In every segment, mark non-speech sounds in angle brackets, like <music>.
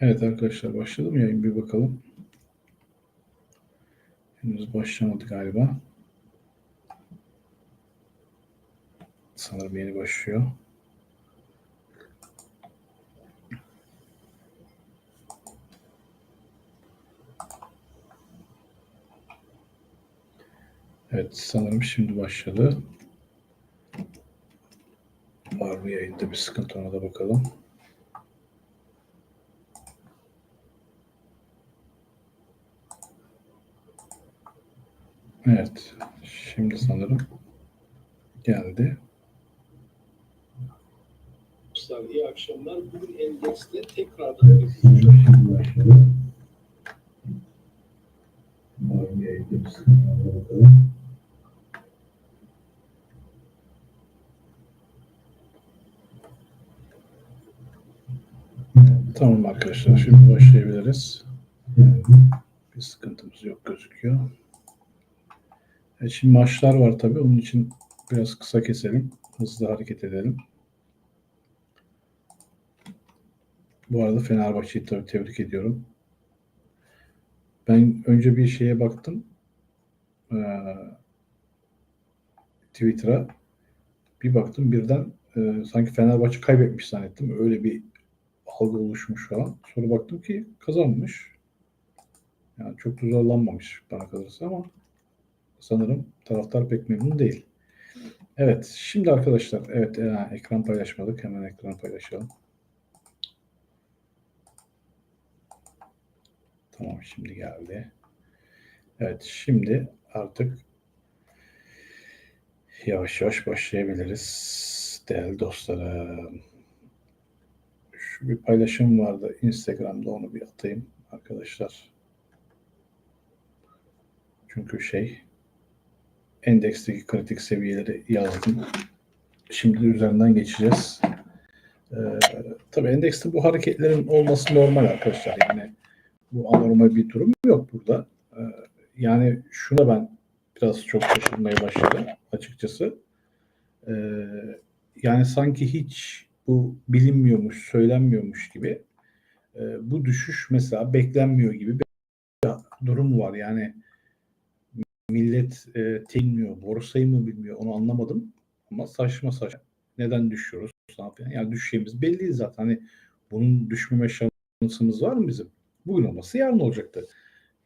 Evet arkadaşlar başladım yayın bir bakalım. Henüz başlamadı galiba. Sanırım yeni başlıyor. Evet sanırım şimdi başladı. Var mı yayında bir sıkıntı ona da bakalım. Evet. Şimdi sanırım geldi. Dostlar iyi akşamlar. Bugün endekste tekrardan bir. Tamam arkadaşlar şimdi başlayabiliriz. Bir sıkıntımız yok gözüküyor. Evet, şimdi maçlar var tabii. Onun için biraz kısa keselim. Hızlı hareket edelim. Bu arada Fenerbahçe'yi tabii tebrik ediyorum. Ben önce bir şeye baktım. Ee, Twitter'a bir baktım birden e, sanki Fenerbahçe kaybetmiş zannettim. Öyle bir algı oluşmuş falan. Sonra baktım ki kazanmış. Yani çok zorlanmamış bana kalırsa ama sanırım taraftar pek memnun değil. Evet, şimdi arkadaşlar, evet e, ekran paylaşmadık. Hemen ekran paylaşalım. Tamam, şimdi geldi. Evet, şimdi artık yavaş yavaş başlayabiliriz değerli dostlarım. Şu bir paylaşım vardı Instagram'da onu bir atayım arkadaşlar. Çünkü şey endeksteki kritik seviyeleri yazdım. Şimdi de üzerinden geçeceğiz. Ee, tabii endekste bu hareketlerin olması normal arkadaşlar. Yani bu anormal bir durum yok burada. Ee, yani şuna ben biraz çok şaşırmaya başladım açıkçası. Ee, yani sanki hiç bu bilinmiyormuş, söylenmiyormuş gibi e, bu düşüş mesela beklenmiyor gibi bir durum var. Yani millet e, bilmiyor, borsayı mı bilmiyor onu anlamadım. Ama saçma saçma. Neden düşüyoruz? Yapıyor? Yani düşeceğimiz belli zaten. Hani bunun düşmeme şansımız var mı bizim? Bugün olması yarın olacaktı.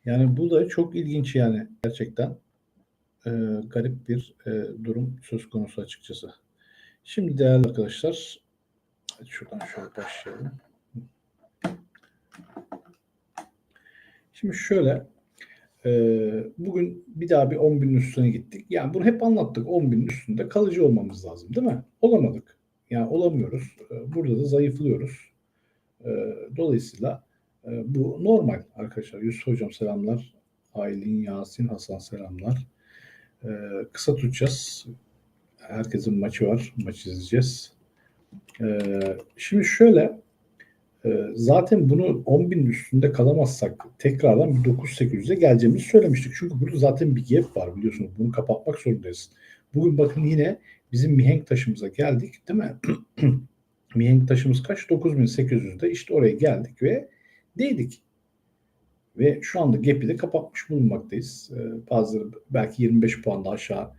Yani bu da çok ilginç yani gerçekten e, garip bir e, durum söz konusu açıkçası. Şimdi değerli arkadaşlar şuradan şöyle başlayalım. Şimdi şöyle bugün bir daha bir 10 binin üstüne gittik. Yani bunu hep anlattık. 10 binin üstünde kalıcı olmamız lazım değil mi? Olamadık. Yani olamıyoruz. E, burada da zayıflıyoruz. E, dolayısıyla e, bu normal arkadaşlar. Yusuf Hocam selamlar. Aylin, Yasin, Hasan selamlar. Kısa tutacağız. Herkesin maçı var. Maç izleyeceğiz. Şimdi şöyle zaten bunu 10 bin üstünde kalamazsak tekrardan bir 9800'e geleceğimizi söylemiştik. Çünkü burada zaten bir gap var biliyorsunuz. Bunu kapatmak zorundayız. Bugün bakın yine bizim mihenk taşımıza geldik değil mi? <clears throat> mihenk taşımız kaç? 9800'de işte oraya geldik ve değdik. Ve şu anda gap'i de kapatmış bulunmaktayız. Ee, bazıları belki 25 puan da aşağı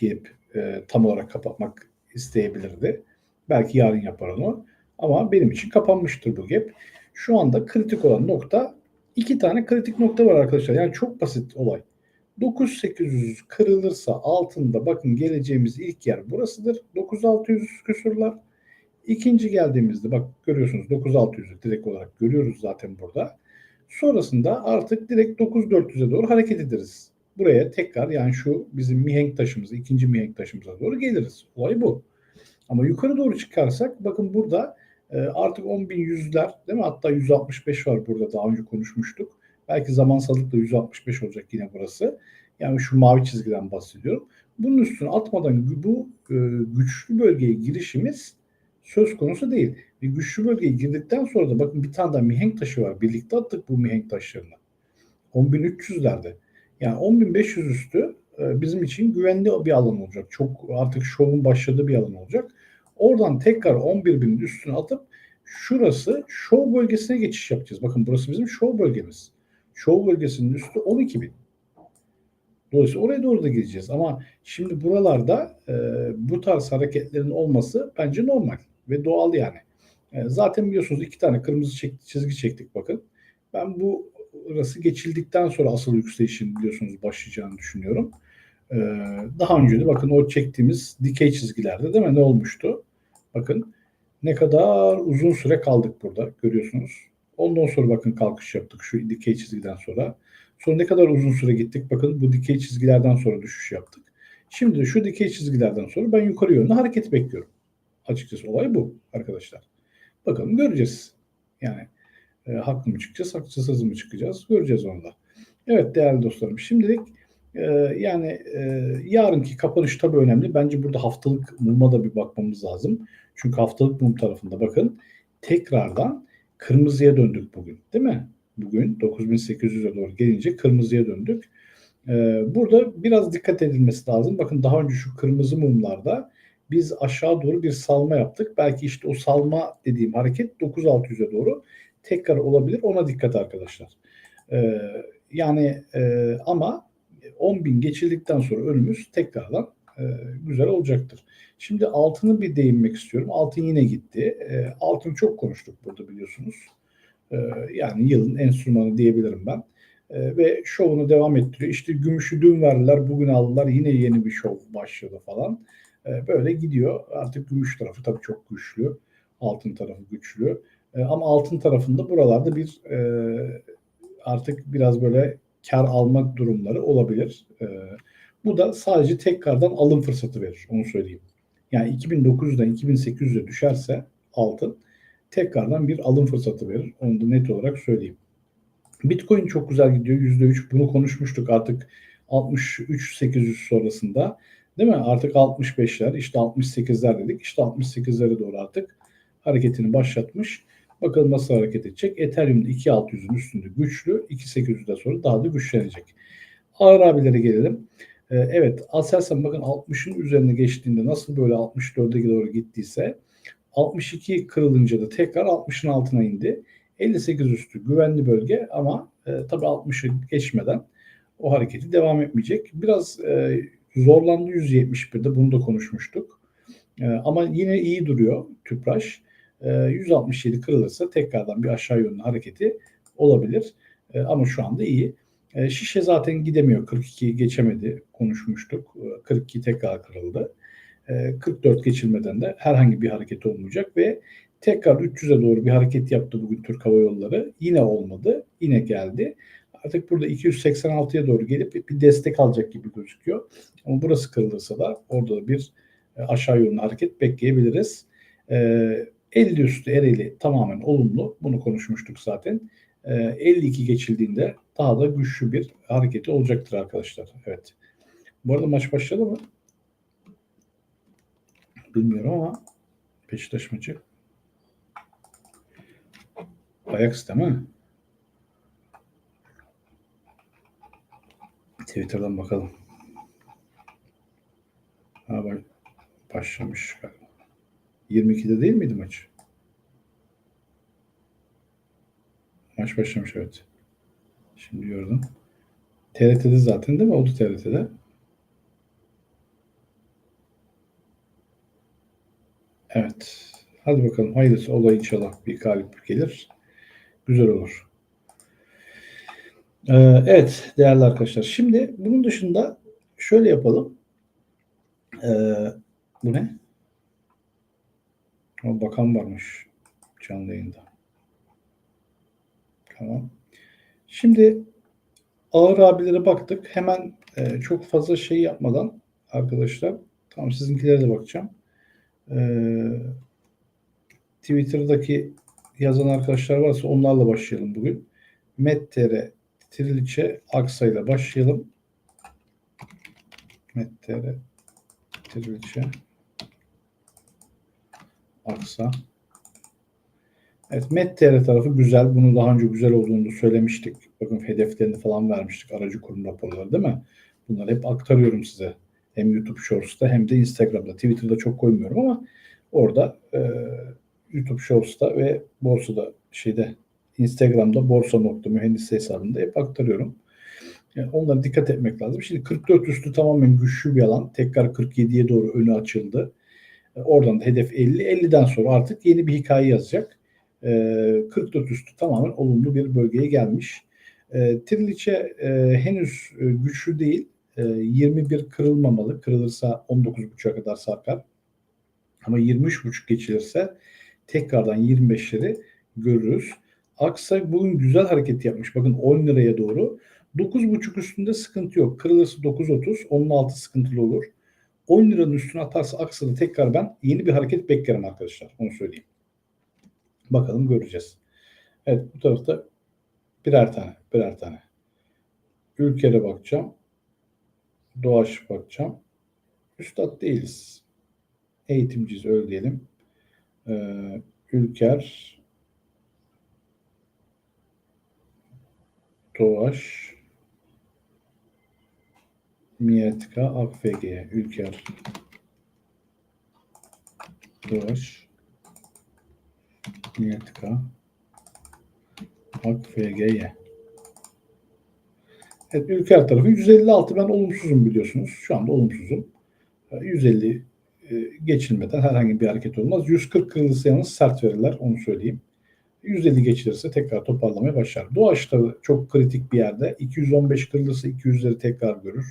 gap e, tam olarak kapatmak isteyebilirdi. Belki yarın yapar onu. Ama benim için kapanmıştır bu gap. Şu anda kritik olan nokta iki tane kritik nokta var arkadaşlar. Yani çok basit olay. 9800 kırılırsa altında bakın geleceğimiz ilk yer burasıdır. 9600 küsurlar. İkinci geldiğimizde bak görüyorsunuz 9600'ü direkt olarak görüyoruz zaten burada. Sonrasında artık direkt 9400'e doğru hareket ederiz. Buraya tekrar yani şu bizim mihenk taşımıza, ikinci mihenk taşımıza doğru geliriz. Olay bu. Ama yukarı doğru çıkarsak bakın burada e, artık 10.100'ler değil mi? Hatta 165 var burada daha önce konuşmuştuk. Belki zamansallıkla 165 olacak yine burası. Yani şu mavi çizgiden bahsediyorum. Bunun üstüne atmadan bu e, güçlü bölgeye girişimiz söz konusu değil. Ve güçlü bölgeye girdikten sonra da bakın bir tane daha mihenk taşı var. Birlikte attık bu mihenk taşlarını. 10.300'lerde. Yani 10.500 üstü e, bizim için güvenli bir alan olacak. Çok artık şovun başladığı bir alan olacak. Oradan tekrar 11.000'in üstüne atıp şurası show bölgesine geçiş yapacağız. Bakın burası bizim show bölgemiz. Show bölgesinin üstü 12.000. Dolayısıyla oraya doğru da gideceğiz. Ama şimdi buralarda e, bu tarz hareketlerin olması bence normal ve doğal yani. E, zaten biliyorsunuz iki tane kırmızı çek- çizgi çektik bakın. Ben bu burası geçildikten sonra asıl yükselişin biliyorsunuz başlayacağını düşünüyorum. E, daha önce de bakın o çektiğimiz dikey çizgilerde değil mi ne olmuştu? Bakın ne kadar uzun süre kaldık burada görüyorsunuz. Ondan sonra bakın kalkış yaptık şu dikey çizgiden sonra. Sonra ne kadar uzun süre gittik. Bakın bu dikey çizgilerden sonra düşüş yaptık. Şimdi de şu dikey çizgilerden sonra ben yukarı yönlü hareket bekliyorum. Açıkçası olay bu arkadaşlar. Bakalım göreceğiz. Yani e, haklı mı çıkacağız, haksız mı çıkacağız göreceğiz onu da. Evet değerli dostlarım şimdilik e, yani e, yarınki kapanış tabii önemli. Bence burada haftalık muma da bir bakmamız lazım. Çünkü haftalık mum tarafında bakın tekrardan kırmızıya döndük bugün değil mi? Bugün 9800'e doğru gelince kırmızıya döndük. Ee, burada biraz dikkat edilmesi lazım. Bakın daha önce şu kırmızı mumlarda biz aşağı doğru bir salma yaptık. Belki işte o salma dediğim hareket 9600'e doğru tekrar olabilir. Ona dikkat arkadaşlar. Ee, yani e, ama 10.000 geçildikten sonra önümüz tekrardan e, güzel olacaktır. Şimdi altını bir değinmek istiyorum. Altın yine gitti. E, altın çok konuştuk burada biliyorsunuz. E, yani yılın enstrümanı diyebilirim ben. Ve şovunu devam ettiriyor. İşte gümüşü dün verdiler, bugün aldılar. Yine yeni bir şov başladı falan. Böyle gidiyor. Artık gümüş tarafı tabii çok güçlü. Altın tarafı güçlü. Ama altın tarafında buralarda bir artık biraz böyle kar almak durumları olabilir. E, bu da sadece tekrardan alım fırsatı verir. Onu söyleyeyim. Yani 2900'den 2800'e düşerse altın tekrardan bir alım fırsatı verir. Onu da net olarak söyleyeyim. Bitcoin çok güzel gidiyor. %3 bunu konuşmuştuk artık 63-800 sonrasında. Değil mi? Artık 65'ler işte 68'ler dedik. İşte 68'lere doğru artık hareketini başlatmış. Bakalım nasıl hareket edecek. Ethereum'da 2600'ün üstünde güçlü. 2800'den sonra daha da güçlenecek. Ağır abilere gelelim. Ee, evet Aselsan bakın 60'ın üzerine geçtiğinde nasıl böyle 64'e doğru gittiyse 62 kırılınca da tekrar 60'ın altına indi. 58 üstü güvenli bölge ama e, tabii 60'ı geçmeden o hareketi devam etmeyecek. Biraz e, zorlandı 171'de bunu da konuşmuştuk. E, ama yine iyi duruyor Tüpraş. E, 167 kırılırsa tekrardan bir aşağı yönlü hareketi olabilir. E, ama şu anda iyi. E, şişe zaten gidemiyor. 42 geçemedi konuşmuştuk. E, 42 tekrar kırıldı. E, 44 geçilmeden de herhangi bir hareket olmayacak ve tekrar 300'e doğru bir hareket yaptı bugün Türk Hava Yolları. Yine olmadı. Yine geldi. Artık burada 286'ya doğru gelip bir destek alacak gibi gözüküyor. Ama burası kırılırsa da orada da bir e, aşağı yönlü hareket bekleyebiliriz. E, 50 üstü Ereğli tamamen olumlu. Bunu konuşmuştuk zaten. E, 52 geçildiğinde daha da güçlü bir hareketi olacaktır arkadaşlar. Evet. Bu arada maç başladı mı? Bilmiyorum ama Beşiktaş maçı. Ajax değil mi? Twitter'dan bakalım. Ha başlamış galiba. 22'de değil miydi maç? Maç başlamış evet. Şimdi gördüm. TRT'de zaten değil mi? Oldu TRT'de. Evet. Hadi bakalım. Hayırlısı olay inşallah bir galip gelir. Güzel olur. Ee, evet değerli arkadaşlar. Şimdi bunun dışında şöyle yapalım. Ee, bu ne? O bakan varmış canlı yayında. Tamam. Şimdi ağır abilere baktık. Hemen e, çok fazla şey yapmadan arkadaşlar. Tamam sizinkilere de bakacağım. Ee, Twitter'daki yazan arkadaşlar varsa onlarla başlayalım bugün. Mettere, Triliçe, Aksa ile başlayalım. Mettere, Triliçe, Aksa. Evet Mettere tarafı güzel. Bunu daha önce güzel olduğunu söylemiştik. Bakın hedeflerini falan vermiştik. Aracı kurum raporları değil mi? Bunları hep aktarıyorum size. Hem YouTube Shorts'ta hem de Instagram'da. Twitter'da çok koymuyorum ama orada e, YouTube Shorts'ta ve borsada şeyde Instagram'da borsa nokta mühendis hesabında hep aktarıyorum. Yani onlara dikkat etmek lazım. Şimdi 44 üstü tamamen güçlü bir alan. Tekrar 47'ye doğru önü açıldı. E, Oradan da hedef 50. 50'den sonra artık yeni bir hikaye yazacak. E, 44 üstü tamamen olumlu bir bölgeye gelmiş. E, Triliçe e, henüz e, güçlü değil. E, 21 kırılmamalı. Kırılırsa 19.5'a kadar sarkar. Ama 23.5 geçilirse tekrardan 25'leri görürüz. Aksa bugün güzel hareket yapmış. Bakın 10 liraya doğru. 9.5 üstünde sıkıntı yok. Kırılırsa 9.30. Onun altı sıkıntılı olur. 10 liranın üstüne atarsa Aksa'da tekrar ben yeni bir hareket beklerim arkadaşlar. Onu söyleyeyim. Bakalım göreceğiz. Evet bu tarafta birer tane. Birer tane. Ülkere bakacağım. Doğaç bakacağım. Üstad değiliz. Eğitimciyiz öyle diyelim. Ee, Ülker Doğaç Miyetka AKFG Ülker Doğaç Miyetka AKFG'ye Evet Ülker tarafı 156 ben olumsuzum biliyorsunuz. Şu anda olumsuzum. Ee, 150 e, geçilmeden herhangi bir hareket olmaz. 140 kırılırsa yalnız sert verirler onu söyleyeyim. 150 geçilirse tekrar toparlamaya başlar. Doğaç da çok kritik bir yerde. 215 kırılırsa 200'leri tekrar görür.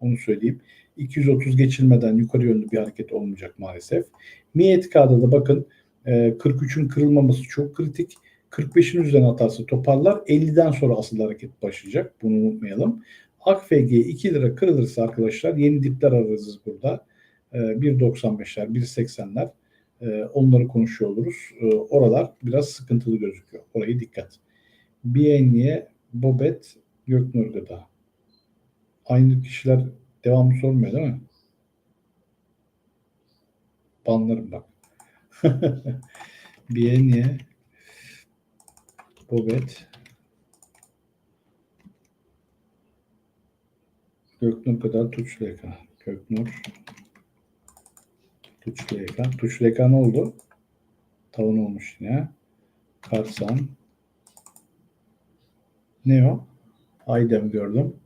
Onu söyleyeyim. 230 geçilmeden yukarı yönlü bir hareket olmayacak maalesef. MİETK'da da bakın e, 43'ün kırılmaması çok kritik. 45'in üzerine atarsa toparlar. 50'den sonra asıl hareket başlayacak. Bunu unutmayalım. AKFG 2 lira kırılırsa arkadaşlar yeni dipler ararız burada. E, 1.95'ler, 1.80'ler. E, onları konuşuyor oluruz. E, oralar biraz sıkıntılı gözüküyor. Orayı dikkat. Bienniye, Bobet, Göknur Gıda. Aynı kişiler devamlı sormuyor değil mi? Banlarım bak. <laughs> Bienniye, Bobet, Göknur Gıda, Tuçleka. Göknur, Tuçleka. Tuçleka ne oldu? Tavan olmuş yine. Karsan. Ne o? Aydem gördüm.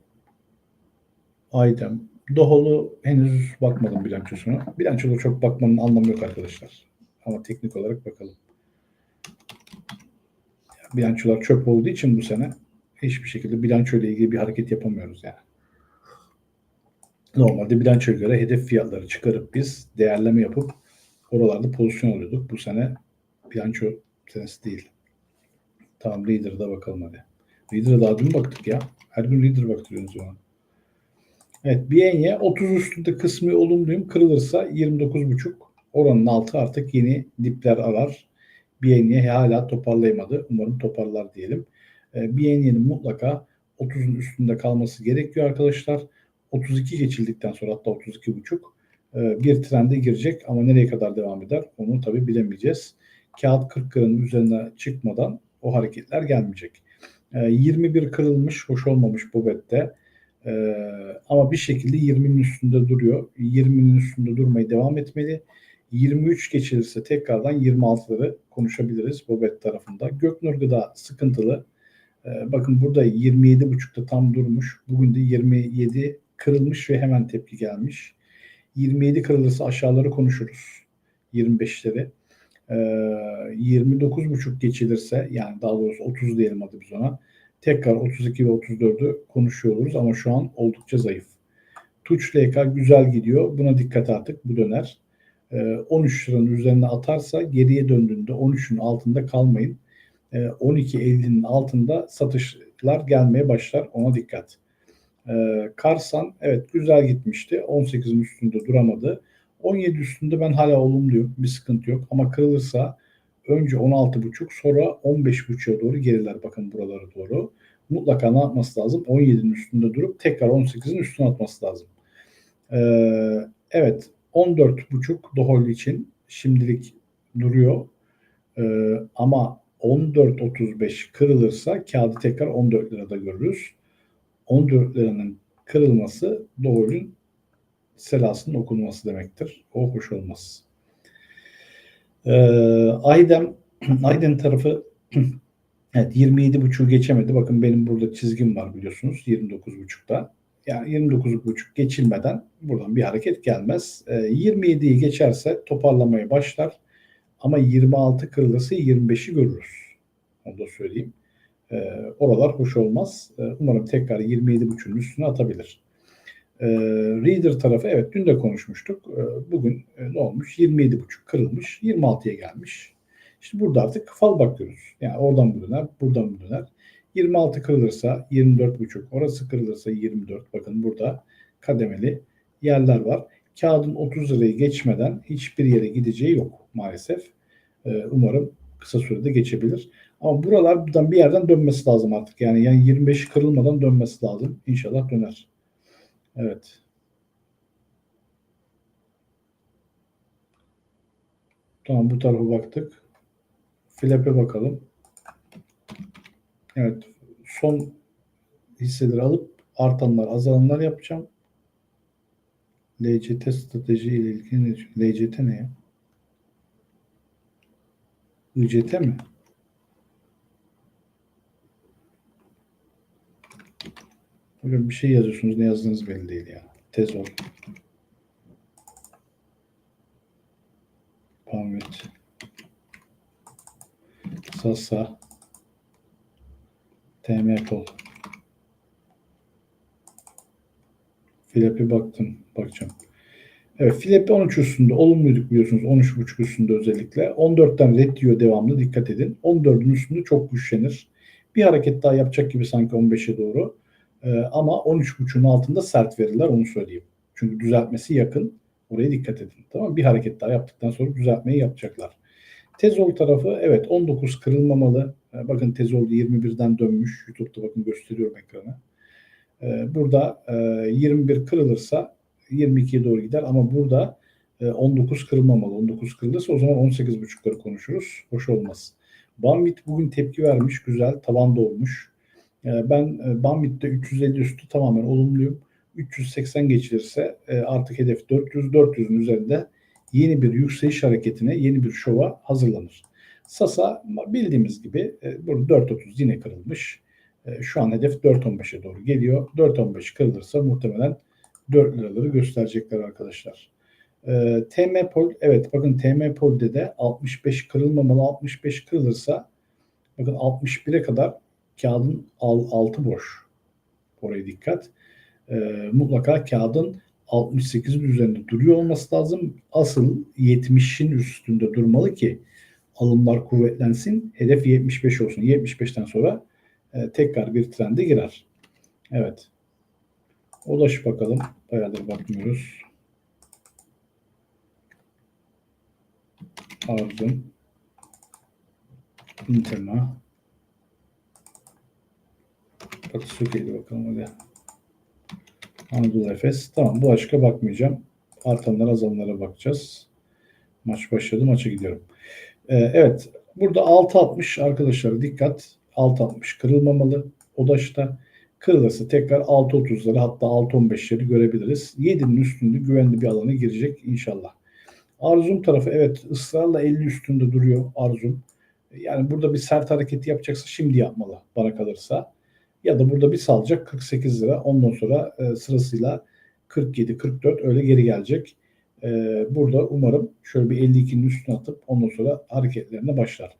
Aydem. Doholu henüz bakmadım bilançosuna. Bilançoda çok bakmanın anlamı yok arkadaşlar. Ama teknik olarak bakalım. Bilançolar çöp olduğu için bu sene hiçbir şekilde bilanço ile ilgili bir hareket yapamıyoruz yani. Normalde bilançoya göre hedef fiyatları çıkarıp biz değerleme yapıp oralarda pozisyon alıyorduk. Bu sene bilanço senesi değil. Tamam Leader'da bakalım hadi. Leader'a daha dün baktık ya. Her gün Leader baktırıyorsunuz bana. Evet Bienye 30 üstünde kısmı olumluyum. Kırılırsa 29,5 oranın altı artık yeni dipler arar. Bienye hala toparlayamadı. Umarım toparlar diyelim. E, Bienye'nin mutlaka 30'un üstünde kalması gerekiyor arkadaşlar. 32 geçildikten sonra hatta 32,5 e, bir trende girecek ama nereye kadar devam eder onu tabi bilemeyeceğiz. Kağıt 40 kırının üzerine çıkmadan o hareketler gelmeyecek. E, 21 kırılmış, hoş olmamış Bobet'te. Ee, ama bir şekilde 20'nin üstünde duruyor. 20'nin üstünde durmaya devam etmeli. 23 geçilirse tekrardan 26'ları konuşabiliriz Bobet tarafında. Göknur Gıda sıkıntılı. Ee, bakın burada 27.5'ta tam durmuş. Bugün de 27 kırılmış ve hemen tepki gelmiş. 27 kırılırsa aşağıları konuşuruz. 25'leri. Ee, 29.5 geçilirse yani daha doğrusu 30 diyelim hadi biz ona tekrar 32 ve 34'ü konuşuyor oluruz ama şu an oldukça zayıf. Tuç LK güzel gidiyor. Buna dikkat artık bu döner. Ee, 13 liranın üzerine atarsa geriye döndüğünde 13'ün altında kalmayın. Ee, 12.50'nin altında satışlar gelmeye başlar. Ona dikkat. Ee, Karsan evet güzel gitmişti. 18'in üstünde duramadı. 17 üstünde ben hala olumluyum. Bir sıkıntı yok. Ama kırılırsa önce 16.5 sonra 15.5'a doğru geriler bakın buralara doğru. Mutlaka ne yapması lazım? 17'nin üstünde durup tekrar 18'in üstüne atması lazım. Ee, evet 14.5 Dohol için şimdilik duruyor. Ee, ama 14.35 kırılırsa kağıdı tekrar 14 lirada görürüz. 14 liranın kırılması Dohol'ün selasının okunması demektir. O hoş olmaz. Ee, Aydem, <clears throat> Aydın tarafı <clears throat> evet 27.5'u geçemedi. Bakın benim burada çizgim var biliyorsunuz 29.5'ta. Yani 29.5 geçilmeden buradan bir hareket gelmez. Ee, 27'yi geçerse toparlamaya başlar. Ama 26 kırılırsa 25'i görürüz. Onu da söyleyeyim. Ee, oralar hoş olmaz. Ee, umarım tekrar 27.5'ün üstüne atabilir. Ee, Reader tarafı evet dün de konuşmuştuk. Ee, bugün e, ne olmuş? 27.5 kırılmış. 26'ya gelmiş. İşte burada artık fal bakıyoruz. Yani oradan bu döner, buradan bu döner. 26 kırılırsa 24.5, orası kırılırsa 24. Bakın burada kademeli yerler var. Kağıdın 30 lirayı geçmeden hiçbir yere gideceği yok maalesef. Ee, umarım kısa sürede geçebilir. Ama buralar buradan bir yerden dönmesi lazım artık. Yani yani 25 kırılmadan dönmesi lazım. İnşallah döner. Evet. Tamam bu tarafa baktık. Flap'e bakalım. Evet. Son hisseleri alıp artanlar azalanlar yapacağım. LCT strateji ile ilgili ne? LCT ne ya? ICT mi? Hocam bir şey yazıyorsunuz ne yazdığınız belli değil ya. Tezol. Pamit. Sasa. TMPol. Flapp'i baktım. Bakacağım. Evet Flapp'i 13 üstünde. Olumluyduk biliyorsunuz. 13.5 üstünde özellikle. 14'ten red diyor devamlı. Dikkat edin. 14'ün üstünde çok güçlenir. Bir hareket daha yapacak gibi sanki 15'e doğru. Ee, ama 13.5'un altında sert verirler onu söyleyeyim. Çünkü düzeltmesi yakın. Oraya dikkat edin. Tamam? Bir hareket daha yaptıktan sonra düzeltmeyi yapacaklar. Tezol tarafı evet 19 kırılmamalı. Ee, bakın Tezol 21'den dönmüş. YouTube'da bakın gösteriyorum ekrana. Ee, burada e, 21 kırılırsa 22'ye doğru gider ama burada e, 19 kırılmamalı. 19 kırılırsa o zaman 18.5'ları konuşuruz. Hoş olmaz. Bambit bugün tepki vermiş. Güzel. Tavan da olmuş. Ben e, Bambit'te 350 üstü tamamen olumluyum. 380 geçilirse e, artık hedef 400. 400'ün üzerinde yeni bir yükseliş hareketine, yeni bir şova hazırlanır. Sasa bildiğimiz gibi e, burada 4.30 yine kırılmış. E, Şu an hedef 4.15'e doğru geliyor. 4.15 kırılırsa muhtemelen 4 liraları gösterecekler arkadaşlar. E, TM Pol, evet bakın TM Pol'de de 65 kırılmamalı. 65 kırılırsa bakın 61'e kadar kağıdın al- altı boş. Oraya dikkat. E, mutlaka kağıdın 68'in üzerinde duruyor olması lazım. Asıl 70'in üstünde durmalı ki alımlar kuvvetlensin. Hedef 75 olsun. 75'ten sonra e, tekrar bir trende girer. Evet. Ulaş bakalım. Bayağıdır bakmıyoruz. Arzum. Intema. Bak Suki'ydi bakalım hadi. Anadolu Efes. Tamam bu başka bakmayacağım. Artanlara azalanlara bakacağız. Maç başladı. Maça gidiyorum. Ee, evet. Burada 6.60 arkadaşlar dikkat. 6.60 kırılmamalı. Odaş'ta kırılırsa tekrar 6.30'ları hatta 6.15'leri görebiliriz. 7'nin üstünde güvenli bir alana girecek inşallah. Arzum tarafı evet ısrarla 50 üstünde duruyor Arzum. Yani burada bir sert hareketi yapacaksa şimdi yapmalı bana kalırsa. Ya da burada bir salacak 48 lira. Ondan sonra e, sırasıyla 47, 44 öyle geri gelecek. E, burada umarım şöyle bir 52'nin üstüne atıp ondan sonra hareketlerine başlar.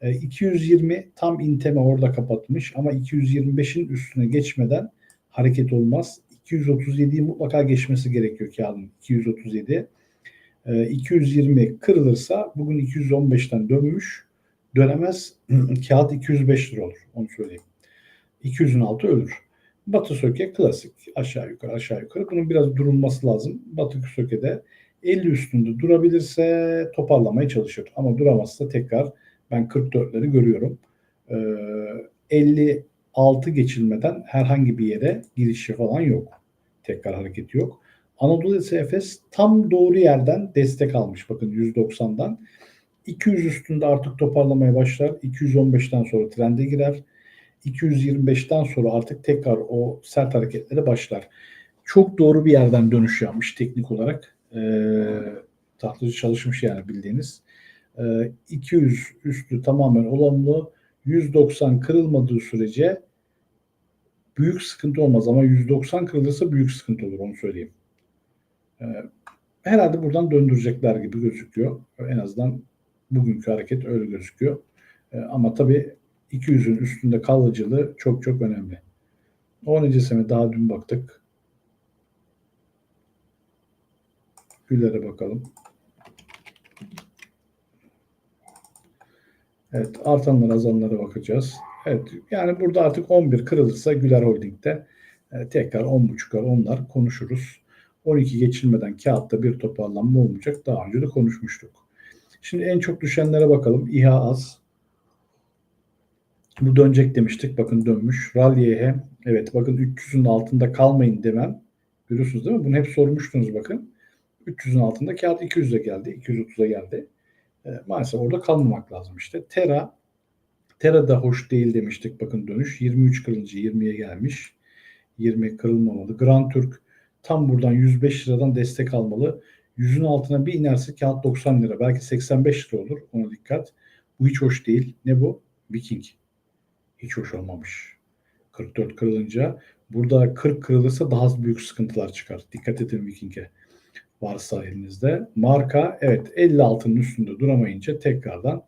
E, 220 tam inteme orada kapatmış ama 225'in üstüne geçmeden hareket olmaz. 237'yi mutlaka geçmesi gerekiyor kağıdın. 237. E, 220 kırılırsa bugün 215'ten dönmüş. Dönemez. <clears throat> Kağıt 205 lira olur. Onu söyleyeyim. 200'ün altı ölür. Batı söke klasik. Aşağı yukarı aşağı yukarı. Bunun biraz durulması lazım. Batı sökede 50 üstünde durabilirse toparlamaya çalışır. Ama duramazsa tekrar ben 44'leri görüyorum. Ee, 56 geçilmeden herhangi bir yere girişi falan yok. Tekrar hareketi yok. Anadolu Efes tam doğru yerden destek almış. Bakın 190'dan. 200 üstünde artık toparlamaya başlar. 215'ten sonra trende girer. 225'ten sonra artık tekrar o sert hareketlere başlar. Çok doğru bir yerden dönüş yapmış teknik olarak. Ee, tahtacı çalışmış yani bildiğiniz. Ee, 200 üstü tamamen olumlu. 190 kırılmadığı sürece büyük sıkıntı olmaz ama 190 kırılırsa büyük sıkıntı olur onu söyleyeyim. Ee, herhalde buradan döndürecekler gibi gözüküyor. En azından bugünkü hareket öyle gözüküyor. Ee, ama tabii 200'ün üstünde kalıcılığı çok çok önemli. 10 öncesine daha dün baktık. Güller'e bakalım. Evet, artanlara azanlara bakacağız. Evet, yani burada artık 11 kırılırsa Güler Holding'de e, tekrar 10.5'lar onlar konuşuruz. 12 geçilmeden kağıtta bir toparlanma olmayacak. Daha önce de konuşmuştuk. Şimdi en çok düşenlere bakalım. İHA az. Bu dönecek demiştik. Bakın dönmüş. Rally'e evet bakın 300'ün altında kalmayın demem. Görüyorsunuz değil mi? Bunu hep sormuştunuz bakın. 300'ün altında kağıt 200'e geldi. 230'a geldi. E, maalesef orada kalmamak lazım işte. Tera Tera da hoş değil demiştik. Bakın dönüş 23 kırılınca 20'ye gelmiş. 20 kırılmamalı. Grand Türk tam buradan 105 liradan destek almalı. Yüzün altına bir inerse kağıt 90 lira. Belki 85 lira olur. Ona dikkat. Bu hiç hoş değil. Ne bu? Viking. Hiç hoş olmamış. 44 kırılınca. Burada 40 kırılırsa daha büyük sıkıntılar çıkar. Dikkat edin Viking'e. Varsa elinizde. Marka evet 56'nın üstünde duramayınca tekrardan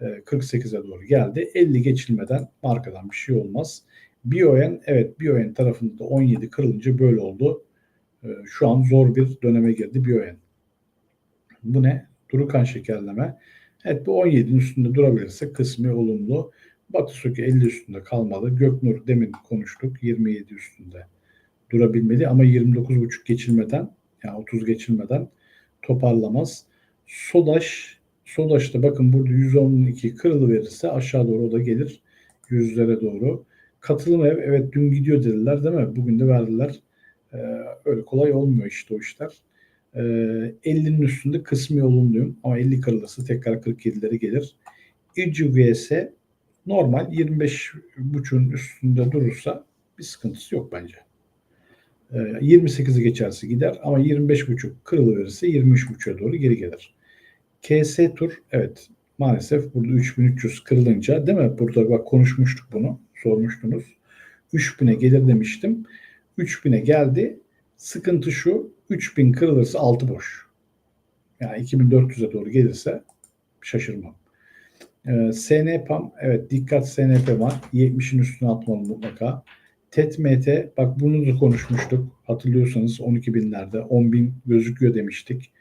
48'e doğru geldi. 50 geçilmeden markadan bir şey olmaz. Bioen evet Bioen tarafında da 17 kırılınca böyle oldu. Ee, Şu an zor bir döneme girdi Bioen. Bu ne? Durukan şekerleme. Evet bu 17'nin üstünde durabilirse kısmi olumlu. Batı Söke 50 üstünde kalmalı. Göknur demin konuştuk 27 üstünde durabilmeli ama 29,5 geçilmeden yani 30 geçilmeden toparlamaz. Sodaş Sodaş'ta bakın burada 112 kırılı verirse aşağı doğru o da gelir. Yüzlere doğru. Katılım ev evet dün gidiyor dediler değil mi? Bugün de verdiler. Ee, öyle kolay olmuyor işte o işler. Ee, 50'nin üstünde kısmi olumluyum ama 50 kırılırsa tekrar 47'lere gelir. İCGS normal 25.5'un üstünde durursa bir sıkıntısı yok bence. Ee, 28'i geçerse gider ama 25.5 kırılı verirse 23.5'a doğru geri gelir. KS tur evet maalesef burada 3300 kırılınca değil mi? Burada bak konuşmuştuk bunu sormuştunuz. 3000'e gelir demiştim. 3000'e geldi. Sıkıntı şu 3000 kırılırsa altı boş. Yani 2400'e doğru gelirse şaşırmam. Ee, SNPAM evet dikkat SNP var. 70'in üstüne atmalı mutlaka. TET-MT bak bunu da konuşmuştuk. Hatırlıyorsanız 12 binlerde 10 bin gözüküyor demiştik.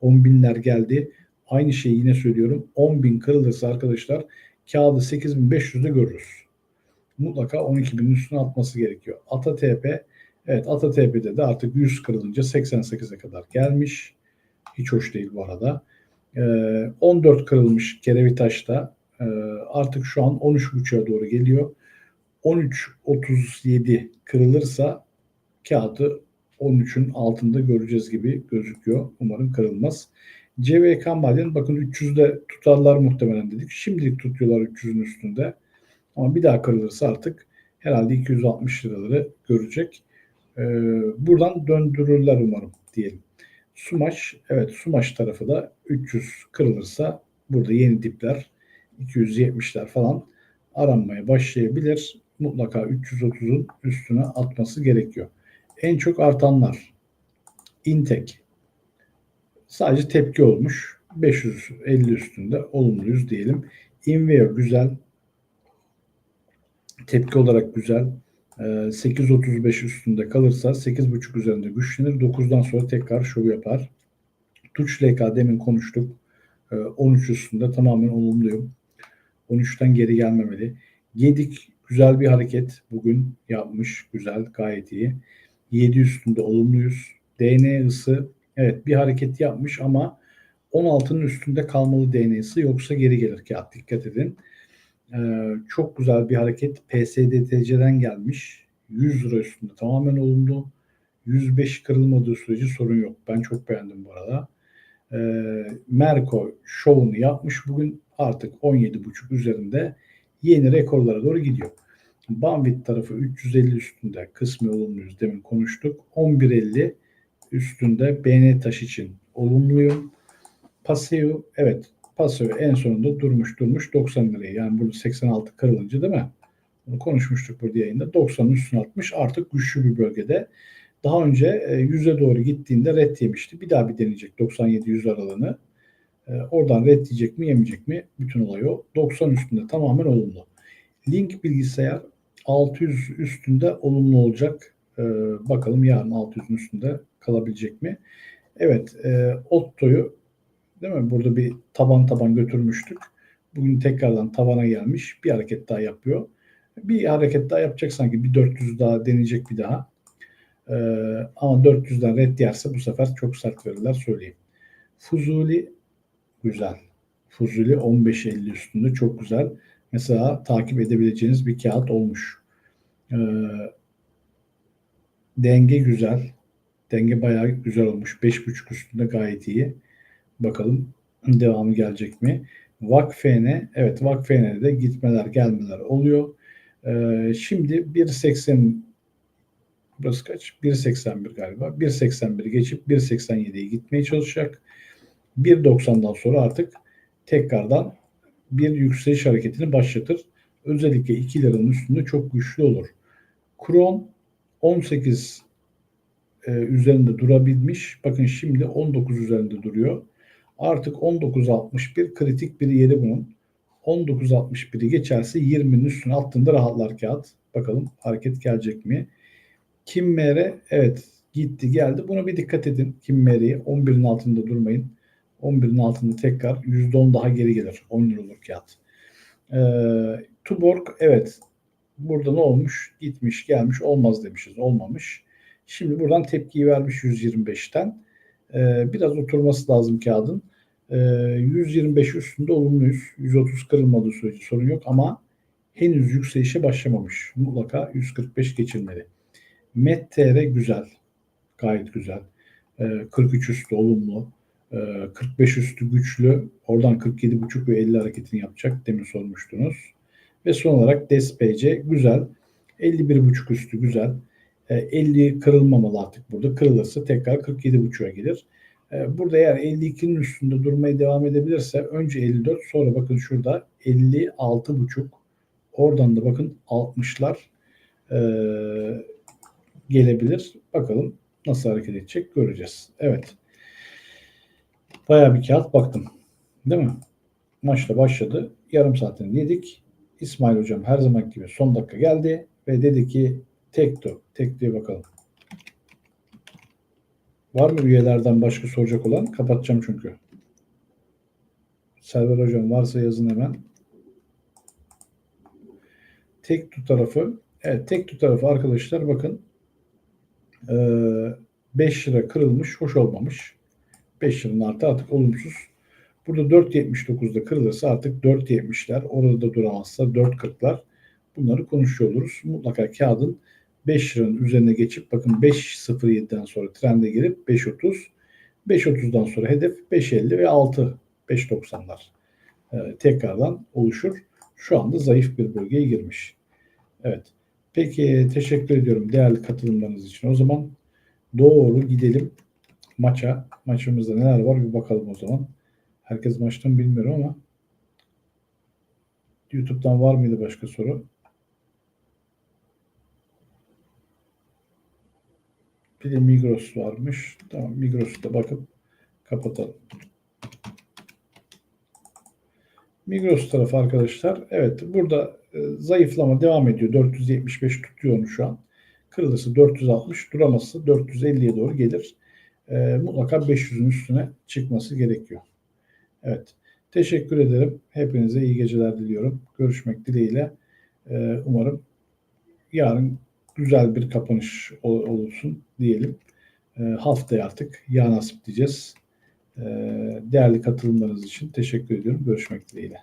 10 binler geldi. Aynı şeyi yine söylüyorum. 10 bin kırılırsa arkadaşlar kağıdı 8500'de görürüz. Mutlaka 12 binin üstüne atması gerekiyor. Ata TP evet Ata TP'de de artık 100 kırılınca 88'e kadar gelmiş. Hiç hoş değil bu arada. Ee, 14 kırılmış Kerevitaş'ta. Ee, artık şu an 13.5'a doğru geliyor. 13.37 kırılırsa kağıdı 13'ün altında göreceğiz gibi gözüküyor. Umarım kırılmaz. CVK Malyen bakın 300'de tutarlar muhtemelen dedik. Şimdilik tutuyorlar 300'ün üstünde. Ama bir daha kırılırsa artık herhalde 260 liraları görecek. Ee, buradan döndürürler umarım diyelim. Sumaş, evet Sumaş tarafı da 300 kırılırsa burada yeni dipler 270'ler falan aranmaya başlayabilir. Mutlaka 330'un üstüne atması gerekiyor. En çok artanlar Intek sadece tepki olmuş. 550 üstünde olumluyuz diyelim. Inveo güzel. Tepki olarak güzel. Ee, 8.35 üstünde kalırsa 8.5 üzerinde güçlenir. 9'dan sonra tekrar şov yapar. Tuç LK demin konuştuk. Ee, 13 üstünde tamamen olumluyum. 13'ten geri gelmemeli. Gedik güzel bir hareket bugün yapmış. Güzel gayet iyi. 7 üstünde olumluyuz. DNA ısı evet bir hareket yapmış ama 16'nın üstünde kalmalı DNA'sı yoksa geri gelir kağıt. Dikkat edin. Ee, çok güzel bir hareket. PSDTC'den gelmiş. 100 lira üstünde tamamen olumlu. 105 kırılmadığı sürece sorun yok. Ben çok beğendim bu arada. Ee, Merko şovunu yapmış bugün. Artık 17.5 üzerinde yeni rekorlara doğru gidiyor. Banvit tarafı 350 üstünde kısmi olumluyuz demin konuştuk. 11.50 üstünde BN taş için olumluyum. Paseo evet Pasoyu en sonunda durmuş durmuş 90 liraya. Yani burada 86 kırılınca değil mi? Bunu konuşmuştuk burada yayında. 90'ın üstüne atmış. Artık güçlü bir bölgede. Daha önce e, 100'e doğru gittiğinde red yemişti. Bir daha bir deneyecek 97-100 aralığını. E, oradan red yiyecek mi yemeyecek mi? Bütün olay o. 90 üstünde tamamen olumlu. Link bilgisayar 600 üstünde olumlu olacak. E, bakalım yarın 600'ün üstünde kalabilecek mi? Evet, e, Otto'yu değil mi? Burada bir taban taban götürmüştük. Bugün tekrardan tavana gelmiş. Bir hareket daha yapıyor. Bir hareket daha yapacak sanki. Bir 400 daha deneyecek bir daha. Ee, ama 400'den red yerse bu sefer çok sert verirler söyleyeyim. Fuzuli güzel. Fuzuli 15.50 üstünde çok güzel. Mesela takip edebileceğiniz bir kağıt olmuş. Ee, denge güzel. Denge bayağı güzel olmuş. 5.5 üstünde gayet iyi. Bakalım devamı gelecek mi? Vakfene, evet Vakfene'de de gitmeler gelmeler oluyor. Ee, şimdi 1.80 burası kaç? 1.81 galiba. 1.81'i geçip 1.87'ye gitmeye çalışacak. 1.90'dan sonra artık tekrardan bir yükseliş hareketini başlatır. Özellikle 2 liranın üstünde çok güçlü olur. Kron 18 e, üzerinde durabilmiş. Bakın şimdi 19 üzerinde duruyor. Artık 19.61 kritik bir yeri bunun. 19.61'i geçerse 20'nin üstüne attığında rahatlar kağıt. Bakalım hareket gelecek mi? Kim Mere evet gitti geldi. Buna bir dikkat edin. Kim Mere'yi 11'in altında durmayın. 11'in altında tekrar %10 daha geri gelir. 10 lira olur kağıt. Ee, Tuborg evet burada ne olmuş? Gitmiş gelmiş olmaz demişiz. Olmamış. Şimdi buradan tepkiyi vermiş 125'ten. Ee, biraz oturması lazım kağıdın. Ee, 125 üstünde olumluyuz. 130 kırılmadığı sürece sorun yok ama henüz yükselişe başlamamış. Mutlaka 145 geçilmeli. MET-TR güzel. Gayet güzel. Ee, 43 üstü olumlu. Ee, 45 üstü güçlü. Oradan 47,5 ve 50 hareketini yapacak. Demin sormuştunuz. Ve son olarak DESPC güzel. 51,5 üstü güzel. 50 kırılmamalı artık burada. Kırılırsa tekrar 47,5'a gelir. Ee, Burada eğer 52'nin üstünde durmaya devam edebilirse önce 54 sonra bakın şurada 56,5 oradan da bakın 60'lar ee, gelebilir. Bakalım nasıl hareket edecek göreceğiz. Evet. Bayağı bir kağıt baktım. Değil mi? Maçla başladı. Yarım saatini yedik. İsmail hocam her zaman gibi son dakika geldi ve dedi ki tek to. Tek diye bakalım. Var mı üyelerden başka soracak olan? Kapatacağım çünkü. Server hocam varsa yazın hemen. Tek tu tarafı. Evet tek tu tarafı arkadaşlar bakın. 5 lira kırılmış. Hoş olmamış. 5 liranın artı artık olumsuz. Burada 4.79'da kırılırsa artık 4.70'ler. Orada da duramazsa 4.40'lar. Bunları konuşuyor oluruz. Mutlaka kağıdın 5 liranın üzerine geçip bakın 5.07'den sonra trende girip 5.30 5.30'dan sonra hedef 5.50 ve 6 5.90'lar ee, tekrardan oluşur. Şu anda zayıf bir bölgeye girmiş. Evet. Peki teşekkür ediyorum değerli katılımlarınız için. O zaman doğru gidelim maça. Maçımızda neler var bir bakalım o zaman. Herkes maçtan bilmiyorum ama YouTube'dan var mıydı başka soru? Bir de Migros varmış. Tamam Migros'u da bakıp kapatalım. Migros tarafı arkadaşlar. Evet burada e, zayıflama devam ediyor. 475 tutuyor onu şu an. Kırılırsa 460 duraması 450'ye doğru gelir. E, mutlaka 500'ün üstüne çıkması gerekiyor. Evet. Teşekkür ederim. Hepinize iyi geceler diliyorum. Görüşmek dileğiyle. E, umarım yarın güzel bir kapanış ol- olursun diyelim. E, haftaya artık ya nasip diyeceğiz. E, değerli katılımlarınız için teşekkür ediyorum. Görüşmek dileğiyle.